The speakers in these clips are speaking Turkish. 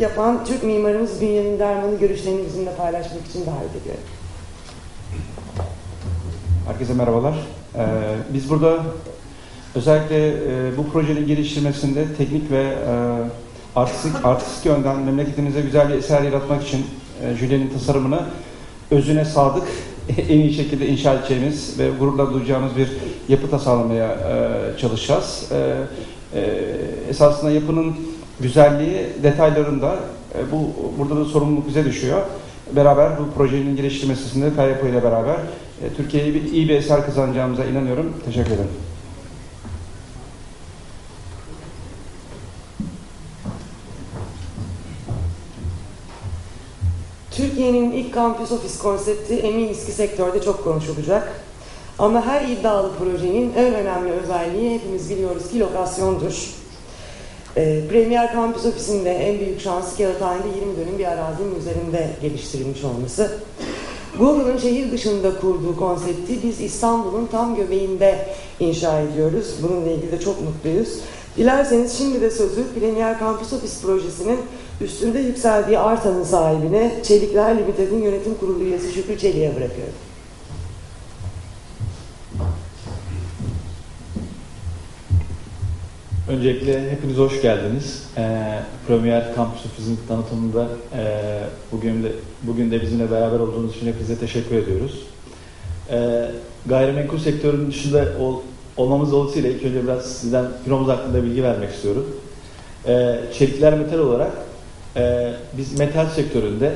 yapan Türk mimarımız Bünyamin Derman'ı görüşlerini bizimle paylaşmak için davet ediyorum. Herkese merhabalar. Ee, biz burada özellikle e, bu projenin geliştirmesinde teknik ve e, artistik, artistik yönden memleketimize güzel bir eser yaratmak için e, Julien'in tasarımını özüne sadık, en iyi şekilde inşa edeceğimiz ve gururla duyacağımız bir yapı tasarlamaya e, çalışacağız. E, e, esasında yapının güzelliği detaylarında e, bu burada da sorumluluk bize düşüyor. Beraber bu projenin geliştirmesinde Kayapo ile beraber e, Türkiye'ye bir, iyi bir eser kazanacağımıza inanıyorum. Teşekkür ederim. Türkiye'nin ilk kampüs ofis konsepti eminiz ki sektörde çok konuşulacak. Ama her iddialı projenin en önemli özelliği hepimiz biliyoruz ki lokasyondur. E, Premier Kampüs Ofisi'nde en büyük şansı Kağıthane'de 20 dönüm bir arazinin üzerinde geliştirilmiş olması. Google'ın şehir dışında kurduğu konsepti biz İstanbul'un tam göbeğinde inşa ediyoruz. Bununla ilgili de çok mutluyuz. Dilerseniz şimdi de sözü Premier Kampüs Ofis projesinin üstünde yükseldiği arsanın sahibine Çelikler Limited'in yönetim kurulu üyesi Şükrü Çelik'e bırakıyorum. Öncelikle hepiniz hoş geldiniz. Ee, Premier Office'in tanıtımında e, bugün de bugün de bizimle beraber olduğunuz için hepinize teşekkür ediyoruz. Ee, gayrimenkul sektörünün dışında ol, olmamız dolayısıyla ilk önce biraz sizden firmamız hakkında bilgi vermek istiyorum. Ee, Çelikler Metal olarak e, biz metal sektöründe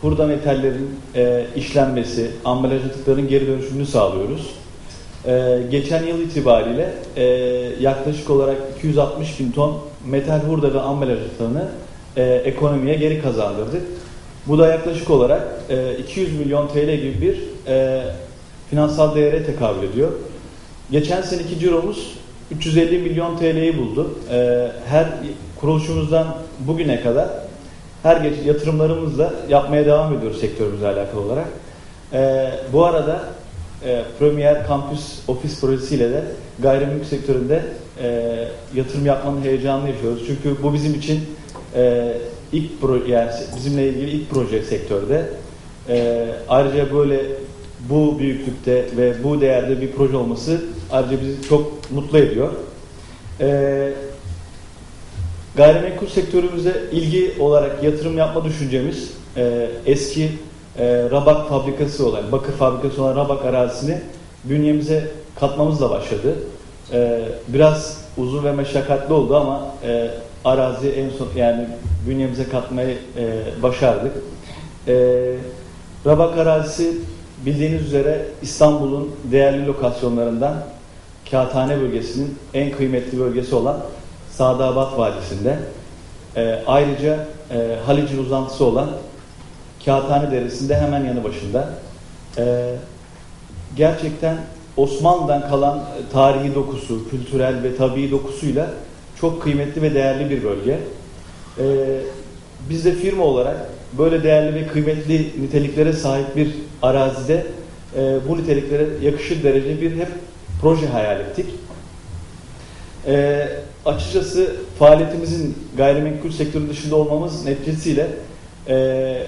hurda metallerin e, işlenmesi, ambalaj atıklarının geri dönüşümünü sağlıyoruz. Ee, geçen yıl itibariyle e, yaklaşık olarak 260 bin ton metal hurda ve ambalaj atıklarını e, ekonomiye geri kazandırdık. Bu da yaklaşık olarak e, 200 milyon TL gibi bir e, finansal değere tekabül ediyor. Geçen seneki ciromuz 350 milyon TL'yi buldu. E, her kuruluşumuzdan bugüne kadar her geç yatırımlarımızla yapmaya devam ediyoruz sektörümüzle alakalı olarak. E, bu arada e, Premier Campus Ofis projesiyle de gayrimenkul sektöründe e, yatırım yapmanın heyecanını yaşıyoruz. Çünkü bu bizim için e, ilk pro, yani bizimle ilgili ilk proje sektörde. E, ayrıca böyle bu büyüklükte ve bu değerde bir proje olması ayrıca bizi çok mutlu ediyor. E, gayrimenkul sektörümüze ilgi olarak yatırım yapma düşüncemiz e, eski e, Rabak fabrikası olan, bakır fabrikası olan Rabak arazisini bünyemize katmamızla başladı. E, biraz uzun ve meşakkatli oldu ama e, arazi en son yani bünyemize katmayı e, başardık. E, Rabak arazisi bildiğiniz üzere İstanbul'un değerli lokasyonlarından Kağıthane bölgesinin en kıymetli bölgesi olan Sadabat Vadisi'nde. E, ayrıca e, Halic'in uzantısı olan Kağıthane Deresi'nde hemen yanı başında. Ee, gerçekten Osmanlı'dan kalan tarihi dokusu, kültürel ve tabii dokusuyla çok kıymetli ve değerli bir bölge. Ee, biz de firma olarak böyle değerli ve kıymetli niteliklere sahip bir arazide e, bu niteliklere yakışır derece bir hep proje hayal ettik. Ee, açıkçası faaliyetimizin gayrimenkul sektörü dışında olmamız neticesiyle e,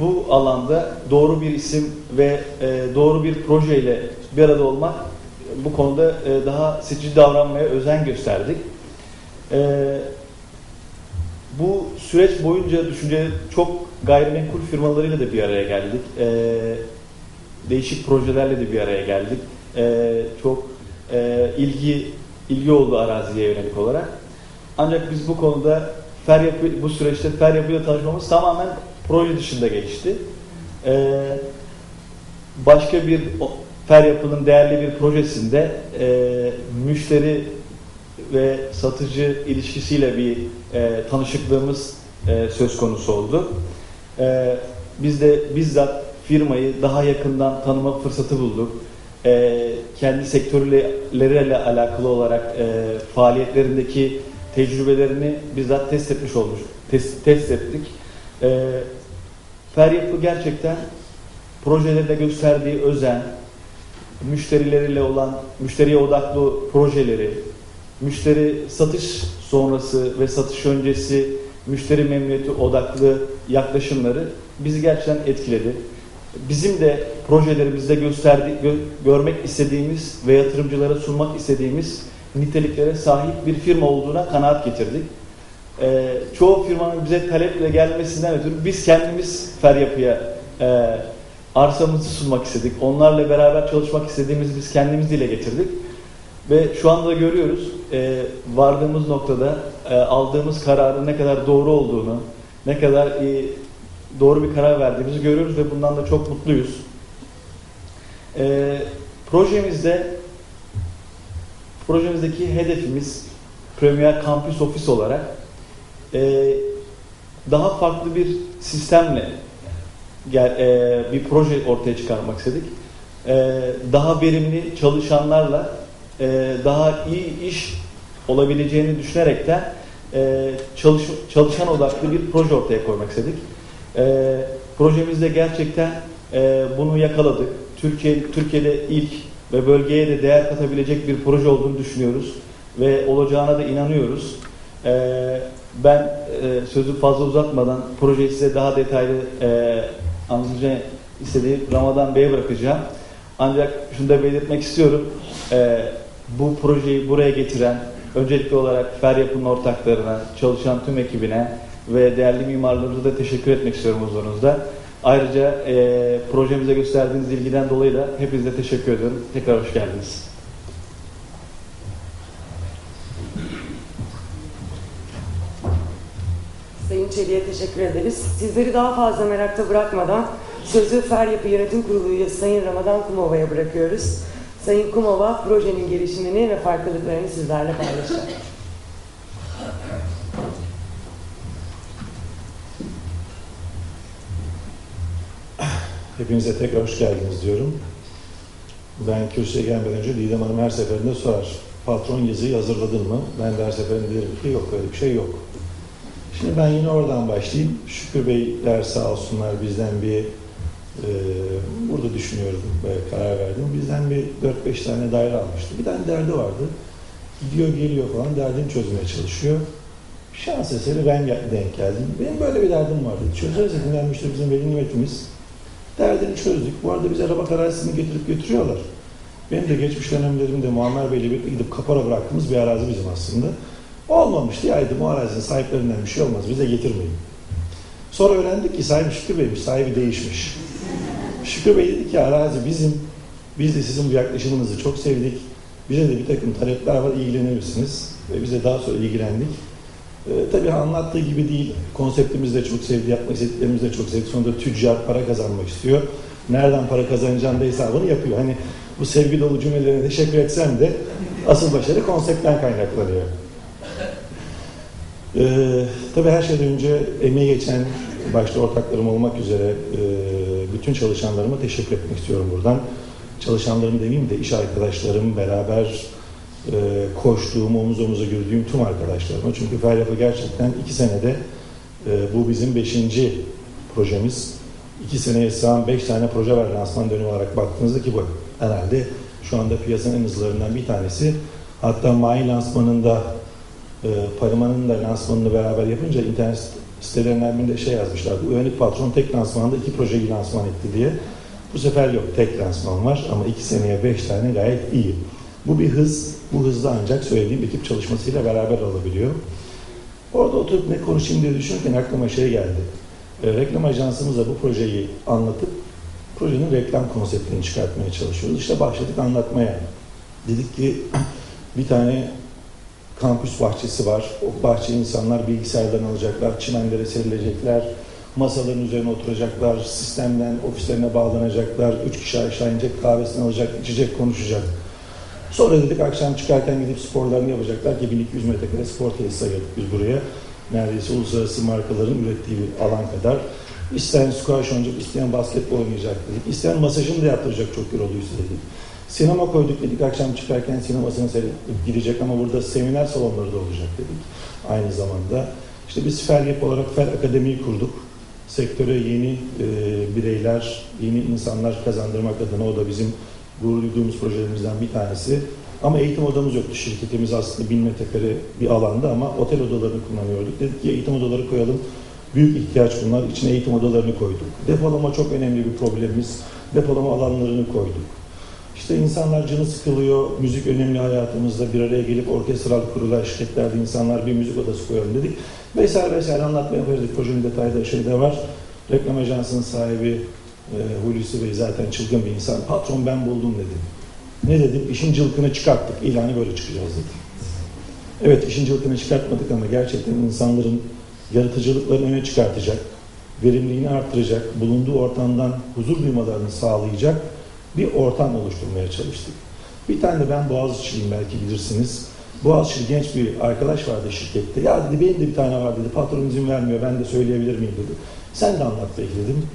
bu alanda doğru bir isim ve e, doğru bir projeyle bir arada olmak bu konuda e, daha seçici davranmaya özen gösterdik. E, bu süreç boyunca düşünce çok gayrimenkul firmalarıyla da bir araya geldik. E, değişik projelerle de bir araya geldik. E, çok e, ilgi ilgi oldu araziye yönelik olarak. Ancak biz bu konuda fer yapı, bu süreçte fer yapıyla tanışmamız tamamen proje dışında gelişti. Ee, başka bir fer yapının değerli bir projesinde e, müşteri ve satıcı ilişkisiyle bir e, tanışıklığımız e, söz konusu oldu. E, biz de bizzat firmayı daha yakından tanıma fırsatı bulduk. E, kendi sektörleriyle alakalı olarak e, faaliyetlerindeki tecrübelerini bizzat test etmiş olmuş, test, test ettik. E, Feryapı gerçekten projelerinde gösterdiği özen, müşterileriyle olan, müşteriye odaklı projeleri, müşteri satış sonrası ve satış öncesi müşteri memnuniyeti odaklı yaklaşımları bizi gerçekten etkiledi. Bizim de projelerimizde gösterdi, gö- görmek istediğimiz ve yatırımcılara sunmak istediğimiz niteliklere sahip bir firma olduğuna kanaat getirdik. Ee, çoğu firmanın bize taleple gelmesinden ötürü biz kendimiz Feryapı'ya e, arsamızı sunmak istedik. Onlarla beraber çalışmak istediğimizi biz kendimiz dile getirdik. Ve şu anda görüyoruz e, vardığımız noktada e, aldığımız kararın ne kadar doğru olduğunu, ne kadar e, doğru bir karar verdiğimizi görüyoruz ve bundan da çok mutluyuz. E, projemizde projemizdeki hedefimiz Premier Campus Office olarak e, daha farklı bir sistemle gel, e, bir proje ortaya çıkarmak istedik. E, daha verimli çalışanlarla e, daha iyi iş olabileceğini düşünerekten e, çalış, çalışan odaklı bir proje ortaya koymak istedik. E, projemizde gerçekten e, bunu yakaladık. Türkiye Türkiye'de ilk ve bölgeye de değer katabilecek bir proje olduğunu düşünüyoruz ve olacağına da inanıyoruz. E, ben e, sözü fazla uzatmadan projeyi size daha detaylı e, anlatacağım istediği Ramazan Bey'e bırakacağım. Ancak şunu da belirtmek istiyorum. E, bu projeyi buraya getiren öncelikli olarak Feryapı'nın ortaklarına, çalışan tüm ekibine ve değerli mimarlarımıza da teşekkür etmek istiyorum huzurunuzda. Ayrıca e, projemize gösterdiğiniz ilgiden dolayı da hepinize teşekkür ediyorum. Tekrar hoş geldiniz. Çelik'e teşekkür ederiz. Sizleri daha fazla merakta bırakmadan sözü Feryapı Yönetim Kurulu üyesi Sayın Ramadan Kumova'ya bırakıyoruz. Sayın Kumova projenin gelişimini ve farklılıklarını sizlerle paylaşacak. Hepinize tekrar hoş geldiniz diyorum. Ben kürsüye gelmeden önce Didem Hanım her seferinde sorar. Patron yazıyı hazırladın mı? Ben de her seferinde derim ki yok öyle bir şey yok. Şimdi ben yine oradan başlayayım. Şükür Beyler sağ olsunlar bizden bir e, burada düşünüyorum ve karar verdim. Bizden bir 4-5 tane daire almıştı. Bir tane derdi vardı. Gidiyor geliyor falan derdini çözmeye çalışıyor. Şans eseri ben denk geldim. Benim böyle bir derdim vardı. Çözeriz işte bizim veli nimetimiz. Derdini çözdük. Bu arada bize araba arazisini getirip götürüyorlar. Benim de geçmiş dönemlerimde Muammer Bey'le birlikte gidip kapora bıraktığımız bir arazi bizim aslında. Olmamıştı. Ya dedim o arazinin sahiplerinden bir şey olmaz. Bize getirmeyin. Sonra öğrendik ki sahibi Şükrü Bey'miş. Sahibi değişmiş. Şükrü Bey dedi ki arazi bizim. Biz de sizin bu yaklaşımınızı çok sevdik. Bize de bir takım talepler var. ilgilenir? Ve bize daha sonra ilgilendik. Ee, tabii anlattığı gibi değil. Konseptimizi de çok sevdi, yapmak istediklerimizi de çok sevdi. Sonunda tüccar para kazanmak istiyor. Nereden para kazanacağını da hesabını yapıyor. Hani bu sevgi dolu cümlelerine teşekkür etsem de asıl başarı konseptten kaynaklanıyor. Ee, tabii her şeyden önce emeği geçen başta ortaklarım olmak üzere e, bütün çalışanlarıma teşekkür etmek istiyorum buradan. Çalışanlarım demeyeyim de iş arkadaşlarım, beraber e, koştuğum, omuz omuza yürüdüğüm tüm arkadaşlarıma. Çünkü Feryapı gerçekten iki senede e, bu bizim beşinci projemiz. İki seneye sığan beş tane proje var lansman dönemi olarak baktığınızda ki bu herhalde şu anda piyasanın en hızlılarından bir tanesi. Hatta Mai lansmanında e, Pariman'ın da lansmanını beraber yapınca internet sitelerinden birinde şey yazmışlardı. Uyanık patron tek lansmanda iki projeyi lansman etti diye. Bu sefer yok tek lansman var ama iki seneye beş tane gayet iyi. Bu bir hız, bu hızda ancak söylediğim ekip çalışmasıyla beraber alabiliyor. Orada oturup ne konuşayım diye düşünürken aklıma şey geldi. E, reklam ajansımızla bu projeyi anlatıp projenin reklam konseptini çıkartmaya çalışıyoruz. İşte başladık anlatmaya. Dedik ki bir tane kampüs bahçesi var. O bahçeyi insanlar bilgisayardan alacaklar, çimenlere serilecekler, masaların üzerine oturacaklar, sistemden ofislerine bağlanacaklar, üç kişi aşağı inecek, kahvesini alacak, içecek, konuşacak. Sonra dedik akşam çıkarken gidip sporlarını yapacaklar ki 1200 metrekare spor tesisi ayırdık biz buraya. Neredeyse uluslararası markaların ürettiği bir alan kadar. İsteyen squash oynayacak, isteyen basketbol oynayacak dedik. İsteyen masajını da yaptıracak çok yorulduysa dedik. Sinema koyduk dedik akşam çıkarken sinemasını seyredip gidecek ama burada seminer salonları da olacak dedik. Aynı zamanda işte biz Feryap olarak Fer Akademi'yi kurduk. Sektöre yeni e, bireyler, yeni insanlar kazandırmak adına o da bizim gurur duyduğumuz projelerimizden bir tanesi. Ama eğitim odamız yoktu. Şirketimiz aslında bin metrekare bir alanda ama otel odalarını kullanıyorduk. Dedik ki eğitim odaları koyalım. Büyük ihtiyaç bunlar. İçine eğitim odalarını koyduk. Depolama çok önemli bir problemimiz. Depolama alanlarını koyduk. İşte insanlar canı sıkılıyor, müzik önemli hayatımızda bir araya gelip orkestral kurular, şirketlerde insanlar bir müzik odası koyalım dedik. Vesaire vesaire anlatmaya başladık. Projenin detayları şeyde var. Reklam ajansının sahibi e, Hulusi Bey zaten çılgın bir insan. Patron ben buldum dedi. Ne dedim? İşin cılkını çıkarttık. İlanı böyle çıkacağız dedi. Evet işin cılkını çıkartmadık ama gerçekten insanların yaratıcılıklarını öne çıkartacak, verimliliğini arttıracak, bulunduğu ortamdan huzur duymalarını sağlayacak bir ortam oluşturmaya çalıştık. Bir tane de ben Boğaziçi'liyim belki bilirsiniz. Boğaziçi'li genç bir arkadaş vardı şirkette. Ya dedi benim de bir tane var dedi. Patron izin vermiyor. Ben de söyleyebilir miyim dedi. Sen de anlat belki dedim.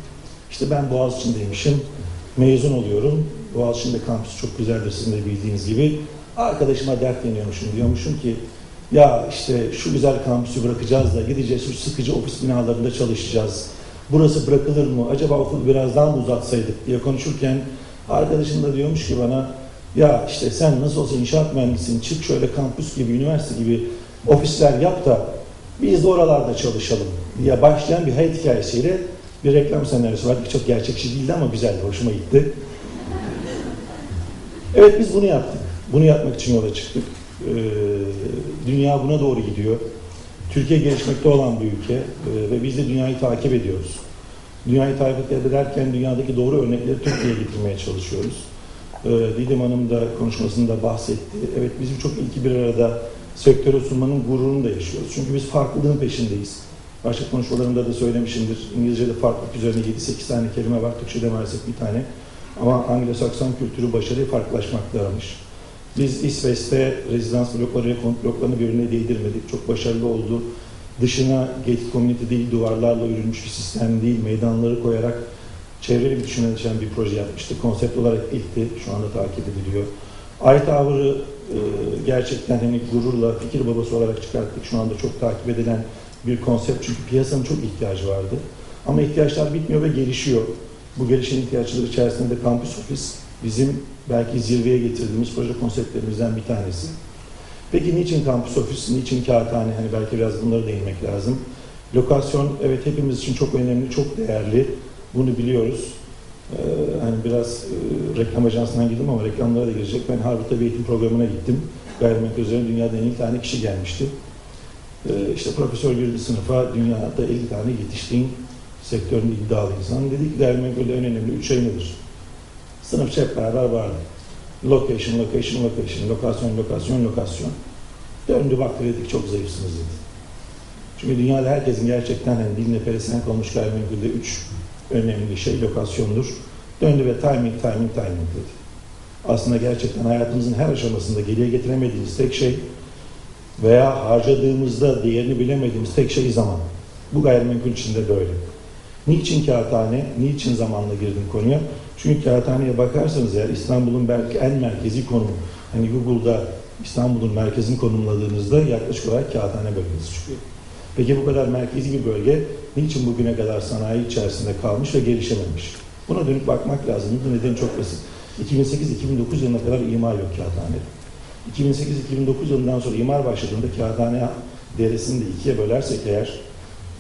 İşte ben Boğaziçi'ndeymişim. Mezun oluyorum. Boğaziçi'nde kampüs çok güzeldir sizin de bildiğiniz gibi. Arkadaşıma dertleniyormuşum. Diyormuşum ki ya işte şu güzel kampüsü bırakacağız da gideceğiz şu sıkıcı ofis binalarında çalışacağız. Burası bırakılır mı? Acaba okulu biraz daha mı uzatsaydık diye konuşurken arkadaşım da diyormuş ki bana ya işte sen nasıl olsa inşaat mühendisisin çık şöyle kampüs gibi, üniversite gibi ofisler yap da biz de oralarda çalışalım diye başlayan bir hayat hikayesiyle bir reklam senaryosu var. Çok gerçekçi değildi ama güzeldi, hoşuma gitti. Evet biz bunu yaptık. Bunu yapmak için yola çıktık. Ee, dünya buna doğru gidiyor. Türkiye gelişmekte olan bir ülke ee, ve biz de dünyayı takip ediyoruz. Dünyayı takip ederken dünyadaki doğru örnekleri Türkiye'ye getirmeye çalışıyoruz. Ee, Didem Hanım da konuşmasında bahsetti. Evet bizim çok ilki bir arada sektöre sunmanın gururunu da yaşıyoruz. Çünkü biz farklılığın peşindeyiz. Başka konuşmalarımda da söylemişimdir. İngilizce'de farklılık üzerine 7-8 tane kelime var. Türkçe'de maalesef bir tane. Ama Anglo-Sakson kültürü başarıyı farklılaşmakta aramış. Biz İsveç'te rezidans blokları, konut bloklarını birbirine değdirmedik. Çok başarılı oldu. Dışına gated community değil, duvarlarla örülmüş bir sistem değil, meydanları koyarak çevreli bir düşünen bir proje yapmıştık. Konsept olarak ilkti, şu anda takip ediliyor. iTower'ı e, gerçekten hani gururla fikir babası olarak çıkarttık. Şu anda çok takip edilen bir konsept çünkü piyasanın çok ihtiyacı vardı. Ama ihtiyaçlar bitmiyor ve gelişiyor. Bu gelişen ihtiyaçlar içerisinde de kampüs ofis bizim belki zirveye getirdiğimiz proje konseptlerimizden bir tanesi. Peki niçin kampüs ofis, niçin kağıthane? Hani belki biraz bunları değinmek lazım. Lokasyon evet hepimiz için çok önemli, çok değerli. Bunu biliyoruz. Ee, hani biraz e, reklam ajansından girdim ama reklamlara da girecek. Ben Harvard'da bir eğitim programına gittim. Gayrimenkul üzerine dünyadan 50 tane kişi gelmişti. Ee, işte profesör girdi sınıfa, dünyada 50 tane yetiştiğin sektöründe iddialı insan. Dedi ki gayrimenkulde en önemli üç şey nedir? Sınıf hep beraber vardı. Location, location, location, lokasyon, lokasyon, lokasyon. Döndü baktı dedik çok zayıfsınız dedi. Çünkü dünyada herkesin gerçekten hani diline pelesenk olmuş gayrimenkulde üç önemli şey lokasyondur. Döndü ve timing, timing, timing dedi. Aslında gerçekten hayatımızın her aşamasında geriye getiremediğimiz tek şey veya harcadığımızda değerini bilemediğimiz tek şey zaman. Bu gayrimenkul içinde böyle. Niçin kağıthane, niçin zamanla girdim konuya? Çünkü kağıthaneye bakarsanız eğer İstanbul'un belki en merkezi konumu, hani Google'da İstanbul'un merkezini konumladığınızda yaklaşık olarak kağıthane bölgesi çıkıyor. Peki bu kadar merkezi bir bölge niçin bugüne kadar sanayi içerisinde kalmış ve gelişememiş? Buna dönüp bakmak lazım. Bu neden çok basit. 2008-2009 yılına kadar imar yok kağıthanede. 2008-2009 yılından sonra imar başladığında kağıthane deresini de ikiye bölersek eğer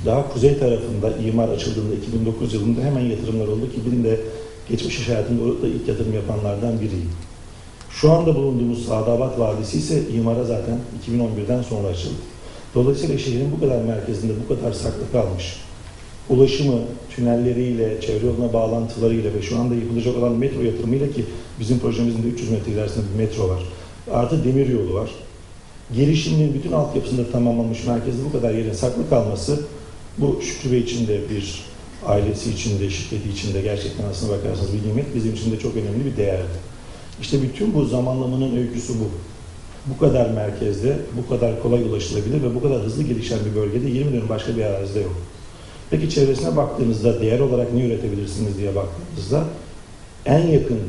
daha kuzey tarafında imar açıldığında 2009 yılında hemen yatırımlar oldu ki benim de geçmiş iş hayatımda orada ilk yatırım yapanlardan biriyim. Şu anda bulunduğumuz Sadabat Vadisi ise imara zaten 2011'den sonra açıldı. Dolayısıyla şehrin bu kadar merkezinde bu kadar saklı kalmış. Ulaşımı, tünelleriyle, çevre yoluna bağlantılarıyla ve şu anda yapılacak olan metro yatırımıyla ki bizim projemizin de 300 metre ilerisinde bir metro var. Artı demir yolu var. Gelişimin bütün altyapısında tamamlanmış merkezde bu kadar yerin saklı kalması bu Şükrü Bey için de bir ailesi için de, şirketi için gerçekten aslına bakarsanız bir nimet bizim için de çok önemli bir değerdi. İşte bütün bu zamanlamanın öyküsü bu. Bu kadar merkezde, bu kadar kolay ulaşılabilir ve bu kadar hızlı gelişen bir bölgede 20 dönüm başka bir arazide yok. Peki çevresine baktığınızda değer olarak ne üretebilirsiniz diye baktığınızda en yakın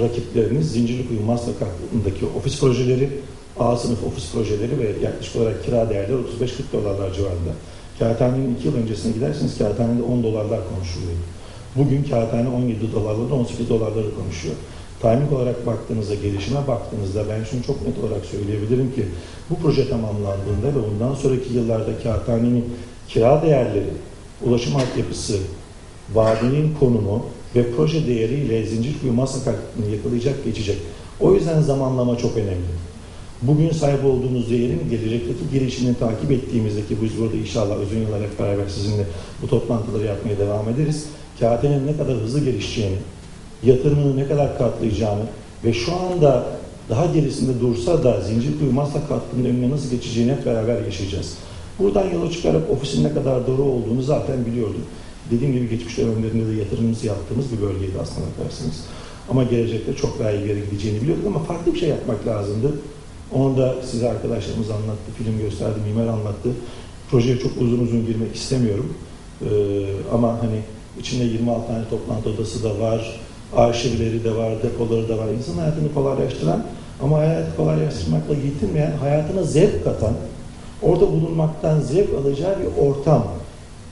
rakipleriniz Zincirlikuyu Maslak hattındaki ofis projeleri, A sınıf ofis projeleri ve yaklaşık olarak kira değerleri 35-40 dolarlar civarında. Kağıthanenin 2 yıl öncesine giderseniz kağıthanede 10 dolarlar konuşuluyor. Bugün kağıthane 17 dolarları 18 dolarları konuşuyor. Timing olarak baktığınızda, gelişime baktığınızda ben şunu çok net olarak söyleyebilirim ki bu proje tamamlandığında ve ondan sonraki yıllarda kağıthanenin kira değerleri, ulaşım altyapısı, vadinin konumu ve proje değeriyle Zincirkuyu Maslak hattını yakalayacak, geçecek. O yüzden zamanlama çok önemli. Bugün sahip olduğumuz değerin gelecekteki gelişimini takip ettiğimizde ki biz burada inşallah uzun yıllar hep beraber sizinle bu toplantıları yapmaya devam ederiz. Kağıthanenin ne kadar hızlı gelişeceğini, yatırımını ne kadar katlayacağını ve şu anda daha gerisinde dursa da Zincirkuyu Maslak hattının önüne nasıl geçeceğini hep beraber yaşayacağız. Buradan yola çıkarak ofisin ne kadar doğru olduğunu zaten biliyordum. Dediğim gibi geçmiş dönemlerinde de yatırımımızı yaptığımız bir bölgeydi aslında bakarsanız. Ama gelecekte çok daha iyi yere gideceğini biliyorduk ama farklı bir şey yapmak lazımdı. Onu da size arkadaşlarımız anlattı, film gösterdi, mimar anlattı. Projeye çok uzun uzun girmek istemiyorum. Ee, ama hani içinde 26 tane toplantı odası da var, arşivleri de var, depoları da var. İnsan hayatını kolaylaştıran ama hayatı kolaylaştırmakla yetinmeyen, hayatına zevk katan, orada bulunmaktan zevk alacağı bir ortam,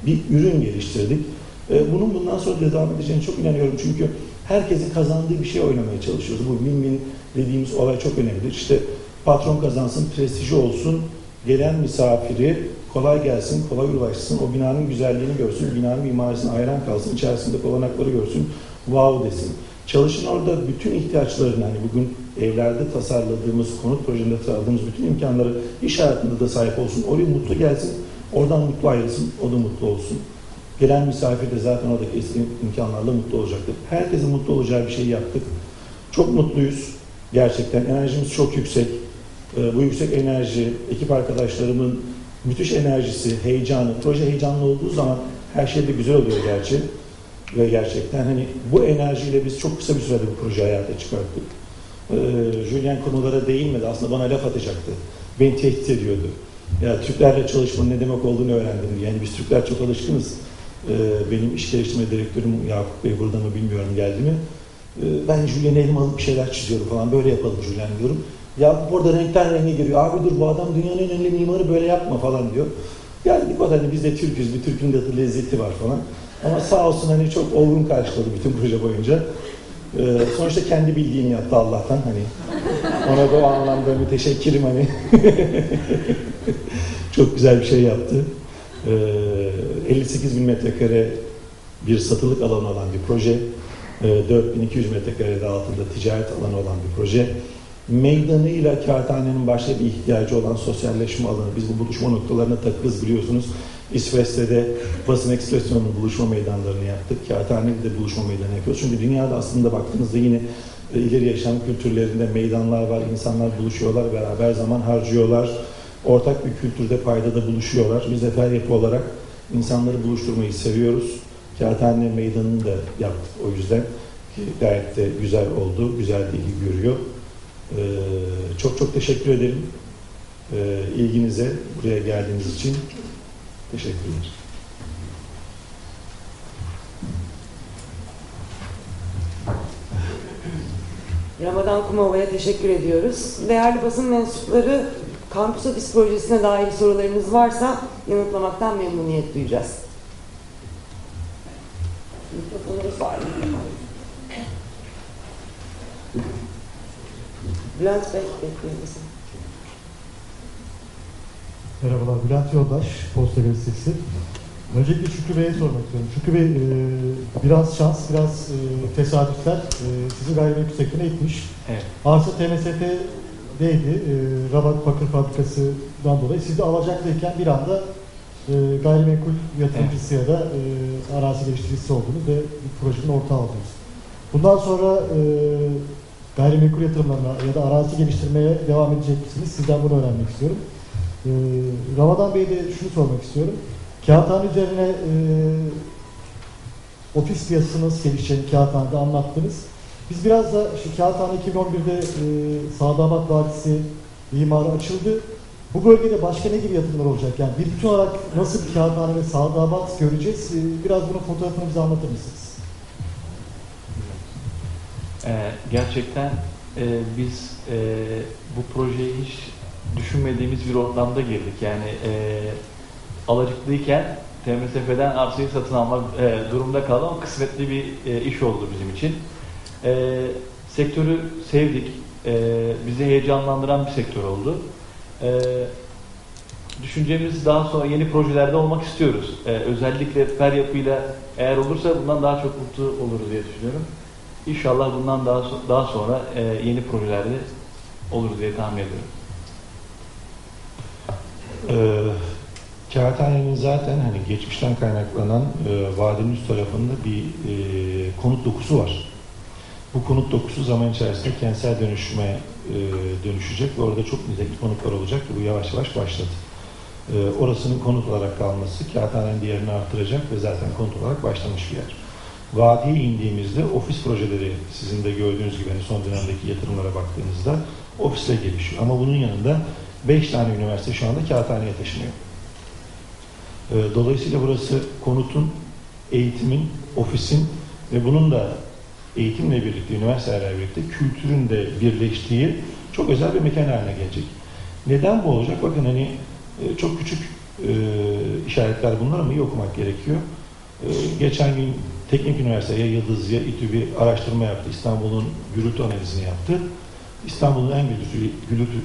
bir ürün geliştirdik. Ee, bunun bundan sonra devam edeceğine çok inanıyorum çünkü herkesin kazandığı bir şey oynamaya çalışıyoruz. Bu win-win dediğimiz olay çok önemlidir. İşte patron kazansın, prestiji olsun, gelen misafiri kolay gelsin, kolay ulaşsın, o binanın güzelliğini görsün, binanın mimarisine hayran kalsın, içerisinde olanakları görsün, wow desin. Çalışın orada bütün ihtiyaçlarını, hani bugün evlerde tasarladığımız, konut projesinde tasarladığımız bütün imkanları iş hayatında da sahip olsun, oraya mutlu gelsin, oradan mutlu ayrılsın, o da mutlu olsun. Gelen misafir de zaten oradaki eski imkanlarla mutlu olacaktır. Herkesin mutlu olacağı bir şey yaptık. Çok mutluyuz. Gerçekten enerjimiz çok yüksek. Ee, bu yüksek enerji, ekip arkadaşlarımın müthiş enerjisi, heyecanı, proje heyecanlı olduğu zaman her şey de güzel oluyor gerçi. Ve gerçekten hani bu enerjiyle biz çok kısa bir sürede bu projeyi hayata çıkarttık. Ee, Julian konulara değinmedi. Aslında bana laf atacaktı. Beni tehdit ediyordu. Ya Türklerle çalışmanın ne demek olduğunu öğrendim. Yani biz Türkler çok alışkınız. Ee, benim iş geliştirme direktörüm Yakup Bey burada mı bilmiyorum geldi mi? Ee, ben Julian'e elime alıp bir şeyler çiziyorum falan. Böyle yapalım Julian diyorum. Yakup orada renkten renge giriyor. Abi dur bu adam dünyanın en önemli mimarı böyle yapma falan diyor. Geldik o hani biz de Türk'üz. Bir Türk'ün de lezzeti var falan. Ama sağ olsun hani çok olgun karşıladı bütün proje boyunca. Ee, sonuçta kendi bildiğini yaptı Allah'tan hani. Ona da o anlamda müteşekkirim hani. çok güzel bir şey yaptı. Ee, 58 bin metrekare bir satılık alanı olan bir proje. Ee, 4200 metrekarede altında ticaret alanı olan bir proje. Meydanıyla kağıthanenin başka bir ihtiyacı olan sosyalleşme alanı. Biz bu buluşma noktalarına takız biliyorsunuz. İsveç'te basın ekspresyonunun buluşma meydanlarını yaptık. Kağıthane'de de buluşma meydanı yapıyoruz. Çünkü dünyada aslında baktığınızda yine e, ileri yaşam kültürlerinde meydanlar var. İnsanlar buluşuyorlar, beraber zaman harcıyorlar. Ortak bir kültürde paydada buluşuyorlar. Biz de fer yapı olarak insanları buluşturmayı seviyoruz. Kağıthane meydanını da yaptık o yüzden. Gayet de güzel oldu. Güzel ilgi görüyor. Ee, çok çok teşekkür ederim. Ee, ilginize, buraya geldiğiniz için teşekkürler. Ramadan Kumova'ya teşekkür ediyoruz. Değerli basın mensupları, Kampüs Ofis projesine dair sorularınız varsa yanıtlamaktan memnuniyet duyacağız. Mikrofonumuz var mı? Bülent Bey bekliyor musun? Merhabalar, Bülent Yoldaş, Posta Gazetesi. Öncelikle Şükrü Bey'e sormak istiyorum. Şükrü Bey, e, biraz şans, biraz e, tesadüfler e, sizi gayrimenkul sektörüne itmiş. Evet. Arsa TMSF'deydi, e, Rabat Bakır Fabrikası'dan dolayı. Siz de alacaklıyken bir anda e, gayrimenkul yatırımcısı ya da e, arazi geliştiricisi oldunuz ve bir projenin ortağı oldunuz. Bundan sonra e, gayrimenkul yatırımlarına ya da arazi geliştirmeye devam edecek misiniz? Sizden bunu öğrenmek istiyorum. Ee, Ramadan Bey'e de şunu sormak istiyorum. Kağıthane üzerine e, ofis piyasası nasıl gelişeceğini Kağıthane'de anlattınız. Biz biraz da şu Kağıthane 2011'de e, Sadabat Vadisi imarı açıldı. Bu bölgede başka ne gibi yatırımlar olacak? Yani bir bütün olarak nasıl bir Kağıthane ve Sadabat göreceğiz? E, biraz bunun fotoğrafını bize anlatır mısınız? Ee, gerçekten e, biz e, bu projeye hiç düşünmediğimiz bir ortamda girdik. Yani e, alacıklıyken TMSF'den arsayı satın almak e, durumda kaldı ama kısmetli bir e, iş oldu bizim için. E, Sektörü sevdik. E, bizi heyecanlandıran bir sektör oldu. E, düşüncemiz daha sonra yeni projelerde olmak istiyoruz. E, özellikle per yapıyla eğer olursa bundan daha çok mutlu oluruz diye düşünüyorum. İnşallah bundan daha daha sonra e, yeni projelerde oluruz diye tahmin ediyorum. Ee, Kağıthanenin zaten hani geçmişten kaynaklanan e, vadinin üst tarafında bir e, konut dokusu var. Bu konut dokusu zaman içerisinde kentsel dönüşüme e, dönüşecek ve orada çok nitelikli konutlar olacak bu yavaş yavaş başladı. E, orasının konut olarak kalması kağıthanenin değerini arttıracak ve zaten konut olarak başlamış bir yer. Vadiye indiğimizde ofis projeleri sizin de gördüğünüz gibi hani son dönemdeki yatırımlara baktığınızda ofisle gelişiyor. Ama bunun yanında 5 tane üniversite şu anda kağıthaneye taşınıyor. E, Dolayısıyla burası konutun, eğitimin, ofisin ve bunun da eğitimle birlikte, üniversitelerle birlikte kültürün de birleştiği çok özel bir mekan haline gelecek. Neden bu olacak? Bakın hani e, çok küçük e, işaretler bunlar ama iyi okumak gerekiyor. E, geçen gün Teknik Üniversite ya Yıldız ya İTÜ bir araştırma yaptı. İstanbul'un gürültü analizini yaptı. İstanbul'un en gürültü, gürültü